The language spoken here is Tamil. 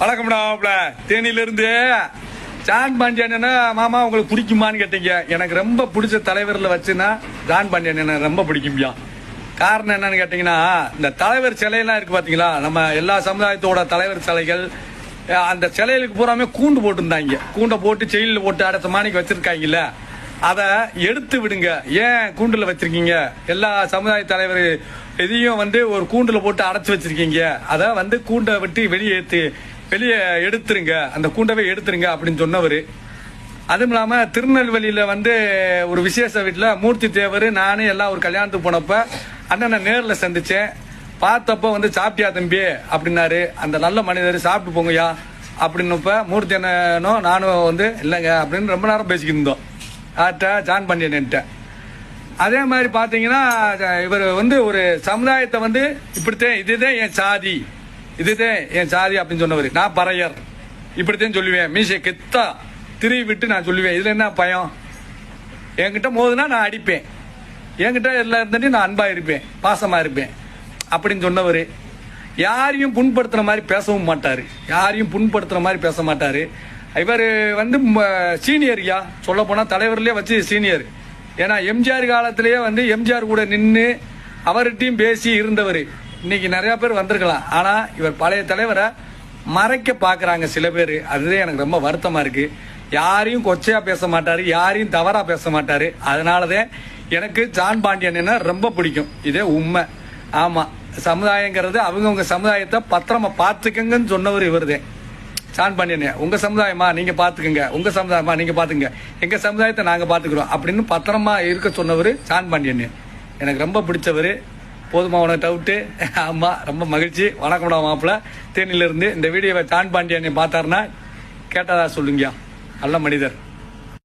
வணக்கம்டாப்ல தேனியிலிருந்து ஜான் பாண்டியன் மாமா உங்களுக்கு பிடிக்குமான்னு கேட்டீங்க. எனக்கு ரொம்ப பிடிச்ச தலைவரில் வச்சுன்னா ஜான் பாண்டியன் ரொம்ப பிடிக்கும்யா காரணம் என்னன்னு கேட்டீங்கன்னா இந்த தலைவர் சிலையெல்லாம் இருக்கு பாத்தீங்களா? நம்ம எல்லா சமுதாயத்தோட தலைவர் சிலைகள் அந்த சிலைகளுக்கு பூராமே கூண்டு போட்டிருந்தாங்க. கூண்டை போட்டு செயலில் போட்டு அடுத்த மாணிக்கு வச்சிருக்காங்கல்ல. அதை எடுத்து விடுங்க. ஏன் கூண்டுல வச்சிருக்கீங்க? எல்லா சமுதாய தலைவர் இதையும் வந்து ஒரு கூண்டுல போட்டு அடைச்சி வச்சிருக்கீங்க. அதை வந்து கூண்டை விட்டு வெளியே ஏற்று வெளியே எடுத்துருங்க அந்த கூண்டவே எடுத்துருங்க அப்படின்னு சொன்னவர். அதுவும் இல்லாமல் திருநெல்வேலியில் வந்து ஒரு விசேஷ வீட்டில் மூர்த்தி தேவர் நானு எல்லாம் ஒரு கல்யாணத்துக்கு போனப்ப அண்ணனை நேரில் சந்தித்தேன் பார்த்தப்போ வந்து சாப்பிட்டியா தம்பி? அப்படின்னாரு. அந்த நல்ல மனிதர் சாப்பிட்டு போங்கய்யா. அப்படின்னப்ப மூர்த்தி அண்ணனும் நானும் வந்து இல்லைங்க அப்படின்னு ரொம்ப நேரம் பேசிக்கிட்டு இருந்தோம். ஆட்ட ஜான் பண்ணியன்ட்ட அதே மாதிரி பார்த்தீங்கன்னா இவர் வந்து ஒரு சமுதாயத்தை வந்து இப்படித்தான் இதுதான் என் சாதி. இதுதான் என் சாதி அப்படின்னு சொன்னவர். நான் பறையர். இப்படித்தான் சொல்லுவேன். மீசை கெத்தா திருவி விட்டு நான் சொல்லுவேன். இதுல என்ன பயம்? என்கிட்ட மோதுனா நான் அடிப்பேன். என்கிட்ட எல்லாம் இருந்துட்டு நான் அன்பா இருப்பேன். பாசமா இருப்பேன். அப்படின்னு சொன்னவர். யாரையும் புண்படுத்துற மாதிரி பேசவும் மாட்டாரு. யாரையும் புண்படுத்துற மாதிரி பேச மாட்டாரு. இவர் வந்து சீனியர்யா சொல்ல போனா தலைவர்லயே வச்சு சீனியர். ஏன்னா எம்ஜிஆர் காலத்திலேயே வந்து எம்ஜிஆர் கூட நின்று அவர்கிட்டையும் பேசி இருந்தவர். இன்னைக்கு நிறைய பேர் வந்திருக்கலாம். ஆனா இவர் பழைய தலைவரை மறைக்க பாக்குறாங்க சில பேர். அதுதான் எனக்கு ரொம்ப வருத்தமா இருக்கு. யாரையும் கொச்சையா பேச மாட்டாரு யாரையும் தவறா பேச மாட்டாரு. அதனாலதான் எனக்கு ஜான் பாண்டியன் என்ன ரொம்ப பிடிக்கும். இதே உண்மை. ஆமா சமுதாயங்கிறது அவங்கவுங்க சமுதாயத்தை பத்திரமா பார்த்துக்கங்கன்னு சொன்னவர் இவர்தான் ஜான் பாண்டியன் உங்க சமுதாயமா? நீங்க பாத்துக்கங்க உங்க சமுதாயமா? நீங்க பாத்துங்க எங்க சமுதாயத்தை நாங்க பாத்துக்கிறோம் அப்படின்னு பத்திரமா இருக்க சொன்னவர் ஜான் பாண்டியன். எனக்கு ரொம்ப பிடிச்சவர் போதுமா உனக்கு டவுட்டு ஆமா ரொம்ப மகிழ்ச்சி. வணக்கம்டா மாப்பிள்ள. தேனியில இருந்து இந்த வீடியோவை ஜான் பாண்டியனை பார்த்தாருன்னா கேட்டதா சொல்லுங்கயா நல்ல மனிதர்.